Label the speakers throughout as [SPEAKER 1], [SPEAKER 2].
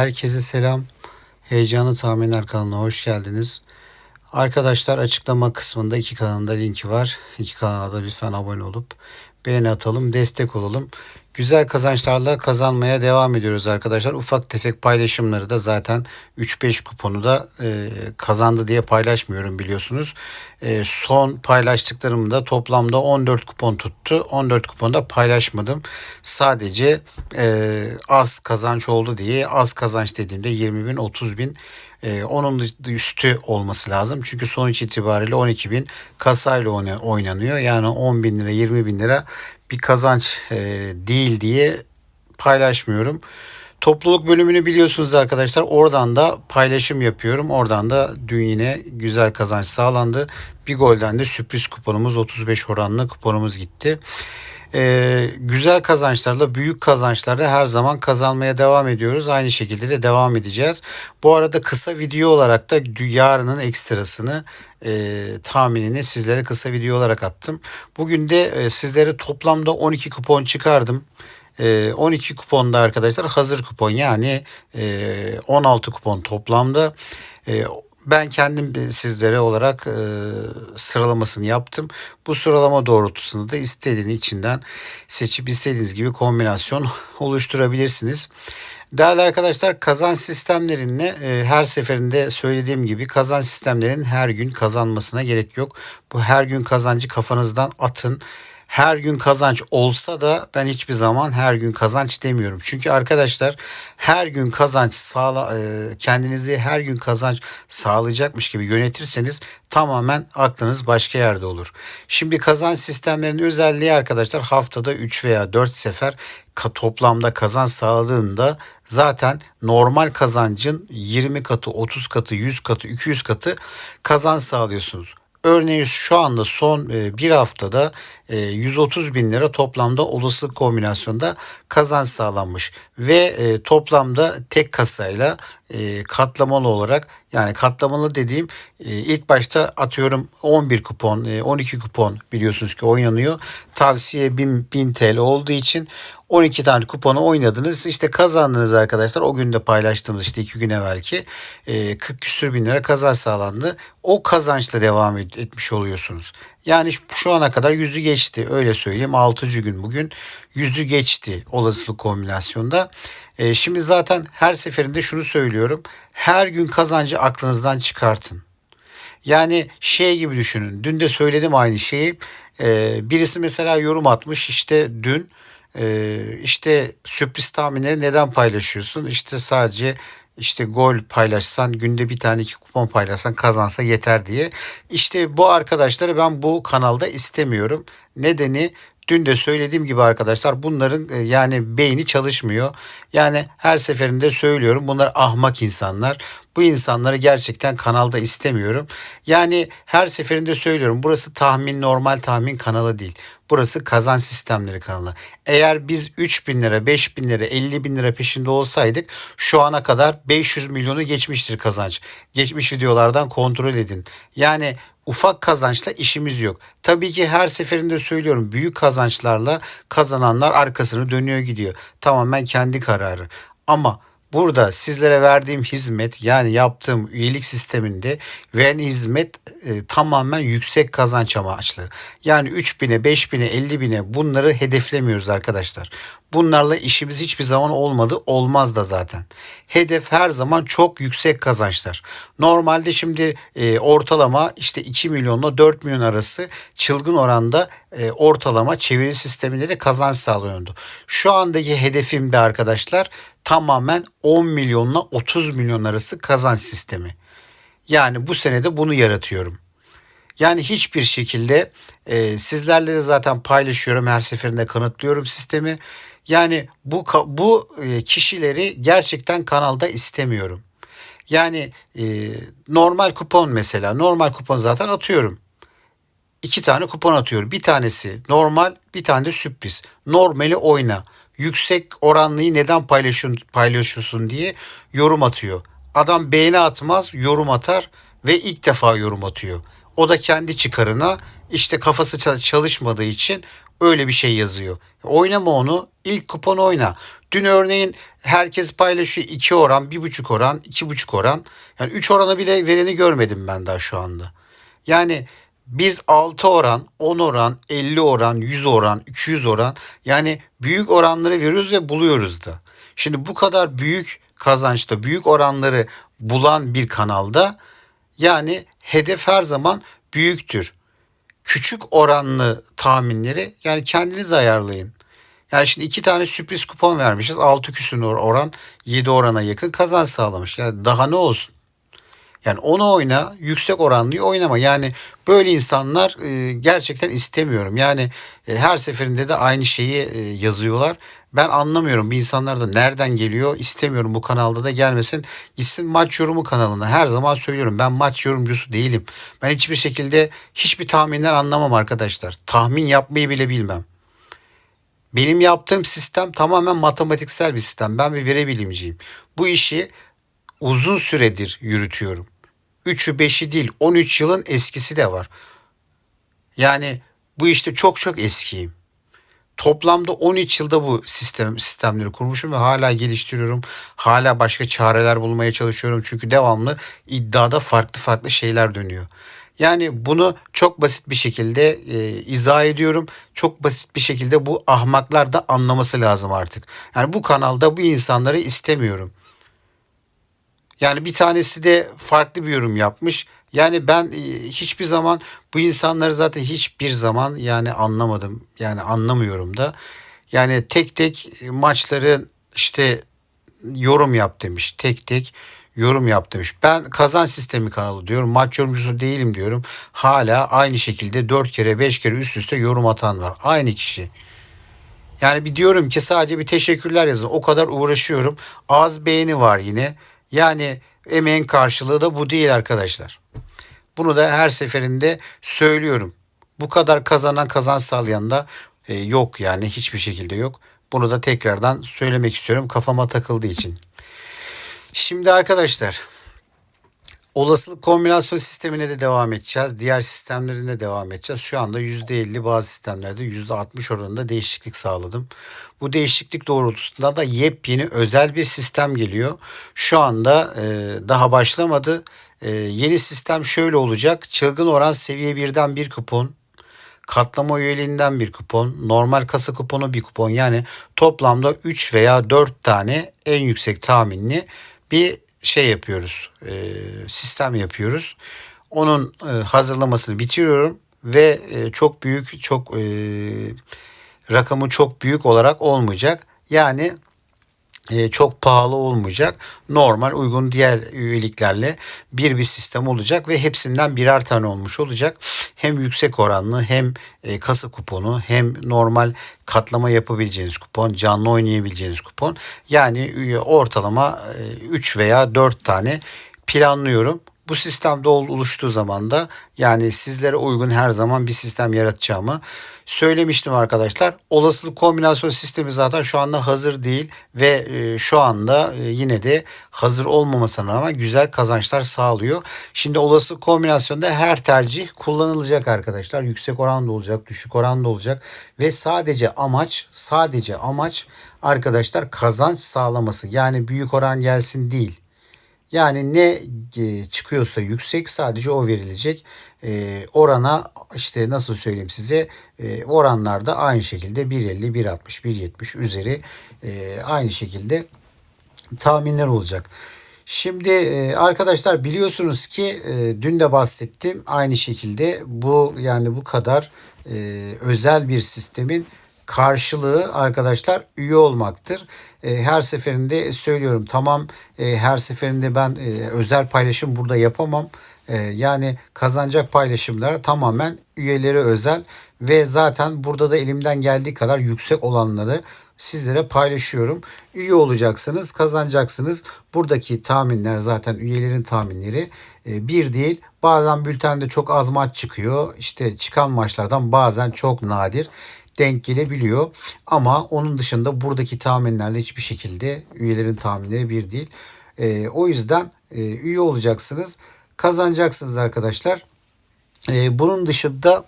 [SPEAKER 1] Herkese selam. Heyecanlı Tahminler kanalına hoş geldiniz. Arkadaşlar açıklama kısmında iki kanalında linki var. İki kanala da lütfen abone olup beğeni atalım, destek olalım. Güzel kazançlarla kazanmaya devam ediyoruz arkadaşlar. Ufak tefek paylaşımları da zaten 3-5 kuponu da e, kazandı diye paylaşmıyorum biliyorsunuz. E, son paylaştıklarım da toplamda 14 kupon tuttu. 14 kuponu da paylaşmadım. Sadece e, az kazanç oldu diye az kazanç dediğimde 20 bin 30 bin e, onun üstü olması lazım. Çünkü sonuç itibariyle 12 bin kasayla oynanıyor. Yani 10 bin lira 20 bin lira bir kazanç e, değil diye paylaşmıyorum. Topluluk bölümünü biliyorsunuz arkadaşlar. Oradan da paylaşım yapıyorum. Oradan da dün yine güzel kazanç sağlandı. Bir golden de sürpriz kuponumuz 35 oranlı kuponumuz gitti. Ee, güzel kazançlarla, büyük kazançlarla her zaman kazanmaya devam ediyoruz. Aynı şekilde de devam edeceğiz. Bu arada kısa video olarak da yarının ekstrasını e, tahminini sizlere kısa video olarak attım. Bugün de e, sizlere toplamda 12 kupon çıkardım. 12 kuponda arkadaşlar hazır kupon yani 16 kupon toplamda ben kendim sizlere olarak e, sıralamasını yaptım. Bu sıralama doğrultusunda da istediğiniz içinden seçip istediğiniz gibi kombinasyon oluşturabilirsiniz. Değerli arkadaşlar kazan sistemlerinde e, her seferinde söylediğim gibi kazan sistemlerin her gün kazanmasına gerek yok. Bu her gün kazancı kafanızdan atın her gün kazanç olsa da ben hiçbir zaman her gün kazanç demiyorum. Çünkü arkadaşlar her gün kazanç sağla e, kendinizi her gün kazanç sağlayacakmış gibi yönetirseniz tamamen aklınız başka yerde olur. Şimdi kazanç sistemlerinin özelliği arkadaşlar haftada 3 veya 4 sefer toplamda kazanç sağladığında zaten normal kazancın 20 katı, 30 katı, 100 katı, 200 katı kazanç sağlıyorsunuz. Örneğin şu anda son e, bir haftada 130 e, bin lira toplamda olasılık kombinasyonda kazanç sağlanmış ve e, toplamda tek kasayla katlamalı olarak yani katlamalı dediğim ilk başta atıyorum 11 kupon 12 kupon biliyorsunuz ki oynanıyor. Tavsiye 1000, 1000 TL olduğu için 12 tane kuponu oynadınız. İşte kazandınız arkadaşlar. O günde paylaştığımız işte iki gün evvelki 40 küsür bin lira kazanç sağlandı. O kazançla devam etmiş oluyorsunuz. Yani şu ana kadar yüzü geçti öyle söyleyeyim. 6. gün bugün yüzü geçti olasılık kombinasyonda. E, şimdi zaten her seferinde şunu söylüyorum. Her gün kazancı aklınızdan çıkartın. Yani şey gibi düşünün. Dün de söyledim aynı şeyi. E, birisi mesela yorum atmış işte dün e, işte sürpriz tahminleri neden paylaşıyorsun? İşte sadece işte gol paylaşsan günde bir tane iki kupon paylaşsan kazansa yeter diye. İşte bu arkadaşları ben bu kanalda istemiyorum. Nedeni Dün de söylediğim gibi arkadaşlar bunların e, yani beyni çalışmıyor. Yani her seferinde söylüyorum bunlar ahmak insanlar. Bu insanları gerçekten kanalda istemiyorum. Yani her seferinde söylüyorum burası tahmin normal tahmin kanalı değil. Burası kazan sistemleri kanalı. Eğer biz 3 bin lira, 5 bin lira, 50 bin lira peşinde olsaydık şu ana kadar 500 milyonu geçmiştir kazanç. Geçmiş videolardan kontrol edin. Yani ufak kazançla işimiz yok. Tabii ki her seferinde söylüyorum büyük kazançlarla kazananlar arkasını dönüyor gidiyor. Tamamen kendi kararı. Ama Burada sizlere verdiğim hizmet yani yaptığım üyelik sisteminde veren hizmet e, tamamen yüksek kazanç amaçlı. Yani 3000'e, 5000'e, 50 bine bunları hedeflemiyoruz arkadaşlar. Bunlarla işimiz hiçbir zaman olmadı. Olmaz da zaten. Hedef her zaman çok yüksek kazançlar. Normalde şimdi e, ortalama işte 2 milyonla 4 milyon arası çılgın oranda e, ortalama çeviri sistemleri kazanç sağlıyordu. Şu andaki hedefim de arkadaşlar tamamen 10 milyonla 30 milyon arası kazanç sistemi. Yani bu senede bunu yaratıyorum. Yani hiçbir şekilde e, sizlerle de zaten paylaşıyorum her seferinde kanıtlıyorum sistemi. Yani bu bu e, kişileri gerçekten kanalda istemiyorum. Yani e, normal kupon mesela normal kupon zaten atıyorum. İki tane kupon atıyorum. Bir tanesi normal bir tane de sürpriz. Normali oyna. Yüksek oranlıyı neden paylaşıyorsun, paylaşıyorsun diye yorum atıyor. Adam beğeni atmaz yorum atar ve ilk defa yorum atıyor. O da kendi çıkarına işte kafası çalışmadığı için öyle bir şey yazıyor. Oynama onu. İlk kupon oyna. Dün örneğin herkes paylaşıyor 2 oran, 1,5 oran, 2,5 oran. Yani 3 oranı bile vereni görmedim ben daha şu anda. Yani biz 6 oran, 10 oran, 50 oran, 100 oran, 200 oran yani büyük oranları veriyoruz ve buluyoruz da. Şimdi bu kadar büyük kazançta büyük oranları bulan bir kanalda yani hedef her zaman büyüktür. Küçük oranlı tahminleri yani kendiniz ayarlayın. Yani şimdi iki tane sürpriz kupon vermişiz. 6 küsür oran 7 orana yakın kazanç sağlamış. Yani daha ne olsun? Yani onu oyna, yüksek oranlıyı oynama. Yani böyle insanlar e, gerçekten istemiyorum. Yani e, her seferinde de aynı şeyi e, yazıyorlar. Ben anlamıyorum bu insanlar da nereden geliyor istemiyorum bu kanalda da gelmesin. Gitsin maç yorumu kanalına. Her zaman söylüyorum ben maç yorumcusu değilim. Ben hiçbir şekilde hiçbir tahminler anlamam arkadaşlar. Tahmin yapmayı bile bilmem. Benim yaptığım sistem tamamen matematiksel bir sistem. Ben bir veri bilimciyim. Bu işi uzun süredir yürütüyorum. 3'ü 5'i değil 13 yılın eskisi de var. Yani bu işte çok çok eskiyim. Toplamda 13 yılda bu sistem sistemleri kurmuşum ve hala geliştiriyorum. Hala başka çareler bulmaya çalışıyorum. Çünkü devamlı iddiada farklı farklı şeyler dönüyor. Yani bunu çok basit bir şekilde e, izah ediyorum. Çok basit bir şekilde bu ahmaklar da anlaması lazım artık. Yani bu kanalda bu insanları istemiyorum. Yani bir tanesi de farklı bir yorum yapmış. Yani ben e, hiçbir zaman bu insanları zaten hiçbir zaman yani anlamadım. Yani anlamıyorum da. Yani tek tek maçları işte yorum yap demiş. Tek tek yorum yap demiş. Ben kazan sistemi kanalı diyorum. Maç yorumcusu değilim diyorum. Hala aynı şekilde 4 kere 5 kere üst üste yorum atan var. Aynı kişi. Yani bir diyorum ki sadece bir teşekkürler yazın. O kadar uğraşıyorum. Az beğeni var yine. Yani emeğin karşılığı da bu değil arkadaşlar. Bunu da her seferinde söylüyorum. Bu kadar kazanan kazanç sağlayan da e, yok yani hiçbir şekilde yok. Bunu da tekrardan söylemek istiyorum kafama takıldığı için. Şimdi arkadaşlar olasılık kombinasyon sistemine de devam edeceğiz. Diğer sistemlerine devam edeceğiz. Şu anda %50 bazı sistemlerde %60 oranında değişiklik sağladım. Bu değişiklik doğrultusunda da yepyeni özel bir sistem geliyor. Şu anda e, daha başlamadı. E, yeni sistem şöyle olacak. Çılgın oran seviye 1'den bir kupon. Katlama üyeliğinden bir kupon. Normal kasa kuponu bir kupon. Yani toplamda 3 veya 4 tane en yüksek tahminli bir şey yapıyoruz. E, sistem yapıyoruz. Onun e, hazırlamasını bitiriyorum ve e, çok büyük çok e, rakamı çok büyük olarak olmayacak. Yani çok pahalı olmayacak. Normal uygun diğer üyeliklerle bir bir sistem olacak ve hepsinden birer tane olmuş olacak. Hem yüksek oranlı hem e, kasa kuponu hem normal katlama yapabileceğiniz kupon, canlı oynayabileceğiniz kupon. Yani ortalama 3 veya 4 tane planlıyorum. Bu sistemde oluştuğu zaman da yani sizlere uygun her zaman bir sistem yaratacağımı söylemiştim arkadaşlar. Olasılık kombinasyon sistemi zaten şu anda hazır değil ve e, şu anda e, yine de hazır olmamasına rağmen güzel kazançlar sağlıyor. Şimdi olasılık kombinasyonda her tercih kullanılacak arkadaşlar. Yüksek oran da olacak, düşük oran da olacak ve sadece amaç sadece amaç arkadaşlar kazanç sağlaması. Yani büyük oran gelsin değil. Yani ne e, çıkıyorsa yüksek sadece o verilecek. E, orana işte nasıl söyleyeyim size e, oranlarda aynı şekilde 1.50, 1.60, 1.70 üzeri e, aynı şekilde tahminler olacak. Şimdi e, arkadaşlar biliyorsunuz ki e, dün de bahsettim aynı şekilde bu yani bu kadar özel bir sistemin karşılığı arkadaşlar üye olmaktır. E, her seferinde söylüyorum tamam e, her seferinde ben e, özel paylaşım burada yapamam. Yani kazanacak paylaşımlar tamamen üyeleri özel ve zaten burada da elimden geldiği kadar yüksek olanları sizlere paylaşıyorum. Üye olacaksınız, kazanacaksınız. Buradaki tahminler zaten üyelerin tahminleri bir değil. Bazen bültende çok az maç çıkıyor. İşte çıkan maçlardan bazen çok nadir denk gelebiliyor. Ama onun dışında buradaki tahminlerle hiçbir şekilde üyelerin tahminleri bir değil. E, o yüzden e, üye olacaksınız. Kazanacaksınız arkadaşlar. E, bunun dışında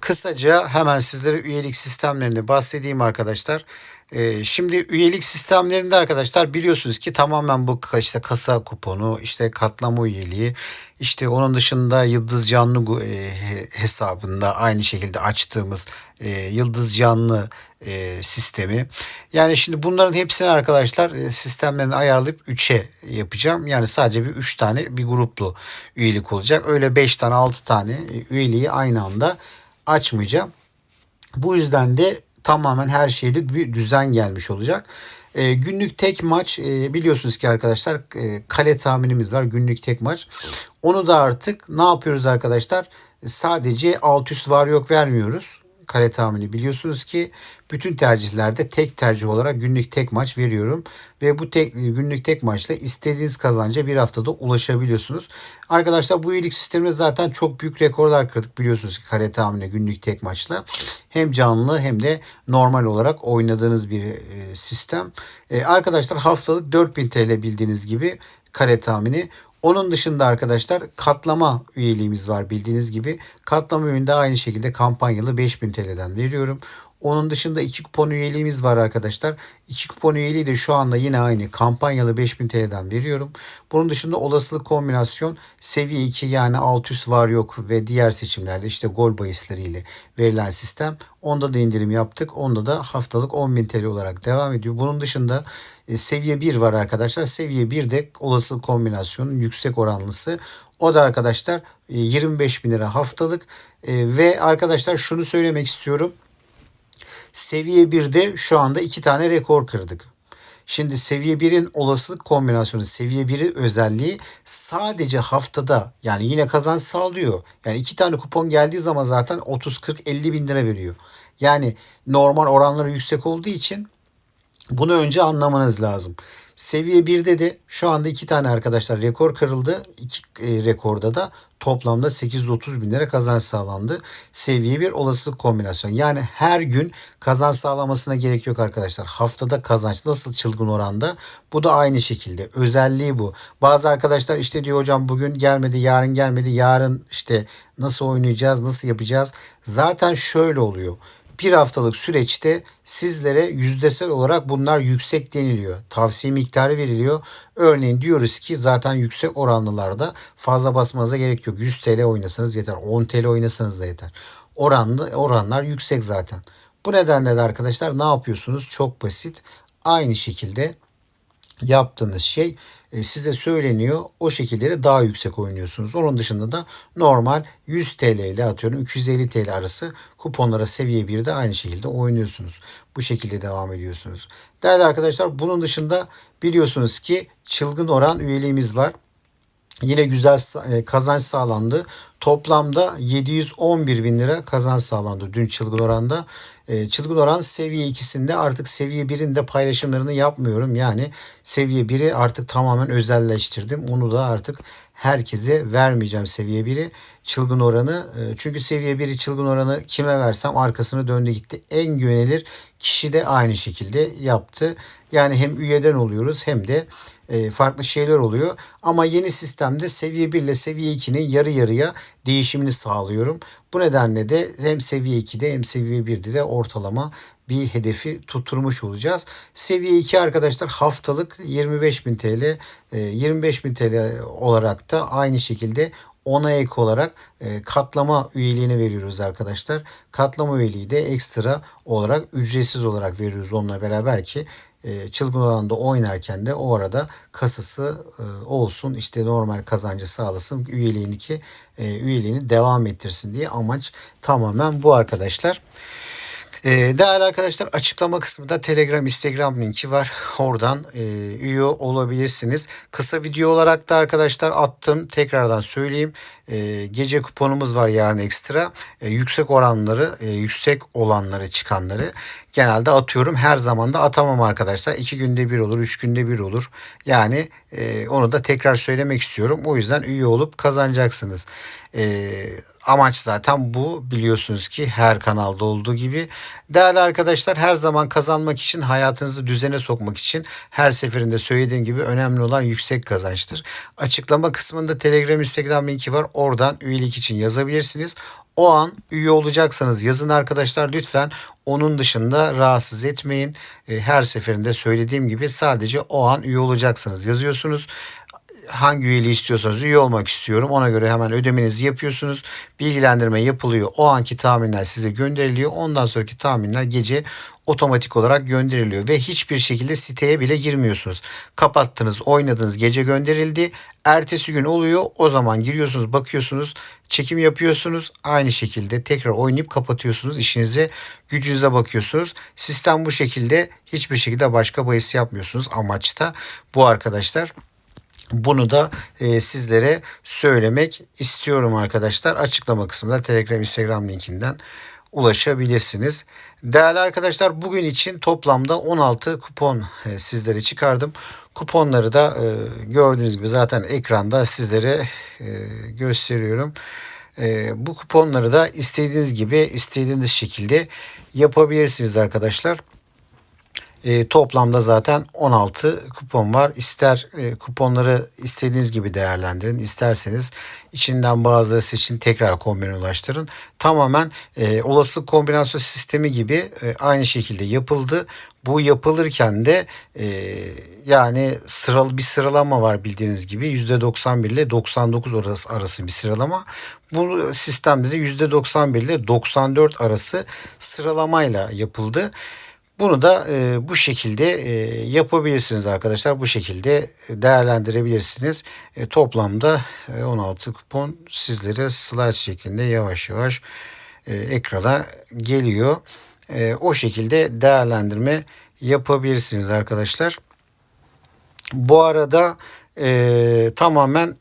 [SPEAKER 1] Kısaca hemen sizlere üyelik sistemlerini bahsedeyim arkadaşlar. Ee, şimdi üyelik sistemlerinde arkadaşlar biliyorsunuz ki tamamen bu işte kasa kuponu, işte katlama üyeliği, işte onun dışında Yıldız Canlı e, hesabında aynı şekilde açtığımız e, Yıldız Canlı e, sistemi. Yani şimdi bunların hepsini arkadaşlar sistemlerini ayarlayıp 3'e yapacağım. Yani sadece bir 3 tane bir gruplu üyelik olacak. Öyle 5 tane 6 tane üyeliği aynı anda açmayacağım. Bu yüzden de tamamen her şeyde bir düzen gelmiş olacak. E, günlük tek maç e, biliyorsunuz ki arkadaşlar e, kale tahminimiz var günlük tek maç. Onu da artık ne yapıyoruz arkadaşlar? Sadece alt üst var yok vermiyoruz kare tahmini biliyorsunuz ki bütün tercihlerde tek tercih olarak günlük tek maç veriyorum. Ve bu tek, günlük tek maçla istediğiniz kazanca bir haftada ulaşabiliyorsunuz. Arkadaşlar bu üyelik sisteminde zaten çok büyük rekorlar kırdık biliyorsunuz ki kare tahmini günlük tek maçla. Hem canlı hem de normal olarak oynadığınız bir e, sistem. E, arkadaşlar haftalık 4000 TL bildiğiniz gibi kare tahmini. Onun dışında arkadaşlar katlama üyeliğimiz var bildiğiniz gibi. Katlama üyeliğinde aynı şekilde kampanyalı 5000 TL'den veriyorum. Onun dışında iki kupon üyeliğimiz var arkadaşlar. İki kupon üyeliği de şu anda yine aynı kampanyalı 5000 TL'den veriyorum. Bunun dışında olasılık kombinasyon seviye 2 yani alt üst var yok ve diğer seçimlerde işte gol bahisleriyle verilen sistem. Onda da indirim yaptık. Onda da haftalık 10.000 TL olarak devam ediyor. Bunun dışında e, seviye 1 var arkadaşlar. Seviye 1 de olasılık kombinasyonun yüksek oranlısı. O da arkadaşlar 25 e, bin lira haftalık. E, ve arkadaşlar şunu söylemek istiyorum. Seviye 1'de şu anda iki tane rekor kırdık. Şimdi seviye 1'in olasılık kombinasyonu, seviye 1'in özelliği sadece haftada yani yine kazanç sağlıyor. Yani iki tane kupon geldiği zaman zaten 30, 40, 50 bin lira veriyor. Yani normal oranları yüksek olduğu için bunu önce anlamanız lazım. Seviye 1'de de şu anda iki tane arkadaşlar rekor kırıldı. İki e, rekorda da toplamda 830 bin lira kazanç sağlandı. Seviye 1 olasılık kombinasyon. Yani her gün kazanç sağlamasına gerek yok arkadaşlar. Haftada kazanç nasıl çılgın oranda bu da aynı şekilde. Özelliği bu. Bazı arkadaşlar işte diyor hocam bugün gelmedi yarın gelmedi yarın işte nasıl oynayacağız nasıl yapacağız. Zaten şöyle oluyor bir haftalık süreçte sizlere yüzdesel olarak bunlar yüksek deniliyor. Tavsiye miktarı veriliyor. Örneğin diyoruz ki zaten yüksek oranlılarda fazla basmanıza gerek yok. 100 TL oynasanız yeter. 10 TL oynasanız da yeter. Oranlı, oranlar yüksek zaten. Bu nedenle de arkadaşlar ne yapıyorsunuz? Çok basit. Aynı şekilde yaptığınız şey size söyleniyor. O şekilleri daha yüksek oynuyorsunuz. Onun dışında da normal 100 TL ile atıyorum 250 TL arası kuponlara seviye 1'de aynı şekilde oynuyorsunuz. Bu şekilde devam ediyorsunuz. Değerli arkadaşlar bunun dışında biliyorsunuz ki çılgın oran üyeliğimiz var. Yine güzel e, kazanç sağlandı. Toplamda 711 bin lira kazanç sağlandı dün çılgın oranda. E, çılgın oran seviye ikisinde artık seviye 1'in de paylaşımlarını yapmıyorum. Yani seviye 1'i artık tamamen özelleştirdim. Onu da artık herkese vermeyeceğim seviye 1'i. Çılgın oranı e, çünkü seviye 1'i çılgın oranı kime versem arkasını döndü gitti. En güvenilir kişi de aynı şekilde yaptı. Yani hem üyeden oluyoruz hem de e, farklı şeyler oluyor. Ama yeni sistemde seviye 1 ile seviye 2'nin yarı yarıya değişimini sağlıyorum. Bu nedenle de hem seviye 2'de hem seviye 1'de de ortalama bir hedefi tutturmuş olacağız. Seviye 2 arkadaşlar haftalık 25.000 TL, 25.000 TL olarak da aynı şekilde ona ek olarak e, katlama üyeliğini veriyoruz arkadaşlar. Katlama üyeliği de ekstra olarak ücretsiz olarak veriyoruz onunla beraber ki çılgın oranda oynarken de o arada kasası e, olsun işte normal kazancı sağlasın üyeliğini ki e, üyeliğini devam ettirsin diye amaç tamamen bu arkadaşlar. Ee, değerli arkadaşlar açıklama kısmında Telegram, Instagram linki var. Oradan e, üye olabilirsiniz. Kısa video olarak da arkadaşlar attım. Tekrardan söyleyeyim. E, gece kuponumuz var yarın ekstra. E, yüksek oranları, e, yüksek olanları çıkanları genelde atıyorum. Her zaman da atamam arkadaşlar. İki günde bir olur, üç günde bir olur. Yani e, onu da tekrar söylemek istiyorum. O yüzden üye olup kazanacaksınız. Eee Amaç zaten bu biliyorsunuz ki her kanalda olduğu gibi. Değerli arkadaşlar her zaman kazanmak için hayatınızı düzene sokmak için her seferinde söylediğim gibi önemli olan yüksek kazançtır. Açıklama kısmında Telegram Instagram linki var. Oradan üyelik için yazabilirsiniz. O an üye olacaksanız yazın arkadaşlar lütfen onun dışında rahatsız etmeyin. E, Her seferinde söylediğim gibi sadece o an üye olacaksınız yazıyorsunuz hangi üyeliği istiyorsanız üye olmak istiyorum. Ona göre hemen ödemenizi yapıyorsunuz. Bilgilendirme yapılıyor. O anki tahminler size gönderiliyor. Ondan sonraki tahminler gece otomatik olarak gönderiliyor ve hiçbir şekilde siteye bile girmiyorsunuz. Kapattınız, oynadınız, gece gönderildi. Ertesi gün oluyor. O zaman giriyorsunuz, bakıyorsunuz, çekim yapıyorsunuz. Aynı şekilde tekrar oynayıp kapatıyorsunuz. İşinize, gücünüze bakıyorsunuz. Sistem bu şekilde hiçbir şekilde başka bahis yapmıyorsunuz. Amaçta bu arkadaşlar. Bunu da e, sizlere söylemek istiyorum arkadaşlar. Açıklama kısmında Telegram, Instagram linkinden ulaşabilirsiniz. Değerli arkadaşlar bugün için toplamda 16 kupon e, sizlere çıkardım. Kuponları da e, gördüğünüz gibi zaten ekranda sizlere e, gösteriyorum. E, bu kuponları da istediğiniz gibi istediğiniz şekilde yapabilirsiniz arkadaşlar. E, toplamda zaten 16 kupon var. İster e, kuponları istediğiniz gibi değerlendirin. isterseniz içinden bazıları seçin tekrar kombine ulaştırın. Tamamen e, olasılık kombinasyon sistemi gibi e, aynı şekilde yapıldı. Bu yapılırken de e, yani sıralı bir sıralama var bildiğiniz gibi %91 ile 99 arası, arası bir sıralama. Bu sistemde de %91 ile 94 arası sıralamayla yapıldı. Bunu da e, bu şekilde e, yapabilirsiniz arkadaşlar. Bu şekilde değerlendirebilirsiniz. E, toplamda e, 16 kupon sizlere slide şeklinde yavaş yavaş e, ekrana geliyor. E, o şekilde değerlendirme yapabilirsiniz arkadaşlar. Bu arada e, tamamen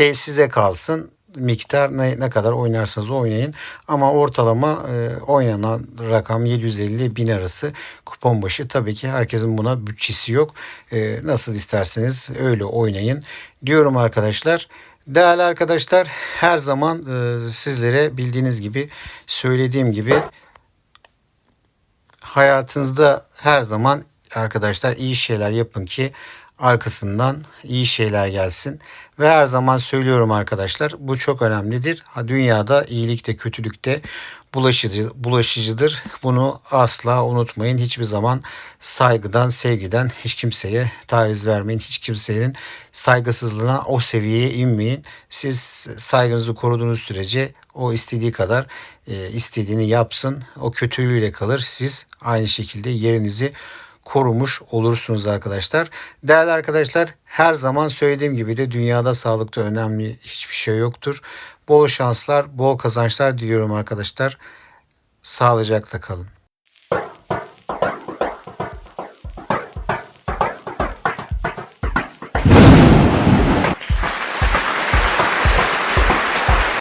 [SPEAKER 1] e, size kalsın miktar ne, ne kadar oynarsanız oynayın. Ama ortalama e, oynanan rakam 750 bin arası kupon başı. Tabii ki herkesin buna bütçesi yok. E, nasıl isterseniz öyle oynayın diyorum arkadaşlar. Değerli arkadaşlar her zaman e, sizlere bildiğiniz gibi söylediğim gibi hayatınızda her zaman arkadaşlar iyi şeyler yapın ki arkasından iyi şeyler gelsin. Ve her zaman söylüyorum arkadaşlar bu çok önemlidir. Ha, dünyada iyilikte kötülükte bulaşıcı, bulaşıcıdır. Bunu asla unutmayın. Hiçbir zaman saygıdan, sevgiden hiç kimseye taviz vermeyin. Hiç kimsenin saygısızlığına o seviyeye inmeyin. Siz saygınızı koruduğunuz sürece o istediği kadar e, istediğini yapsın. O kötülüğüyle kalır. Siz aynı şekilde yerinizi korumuş olursunuz arkadaşlar. Değerli arkadaşlar her zaman söylediğim gibi de dünyada sağlıkta önemli hiçbir şey yoktur. Bol şanslar, bol kazançlar diliyorum arkadaşlar. Sağlıcakla kalın.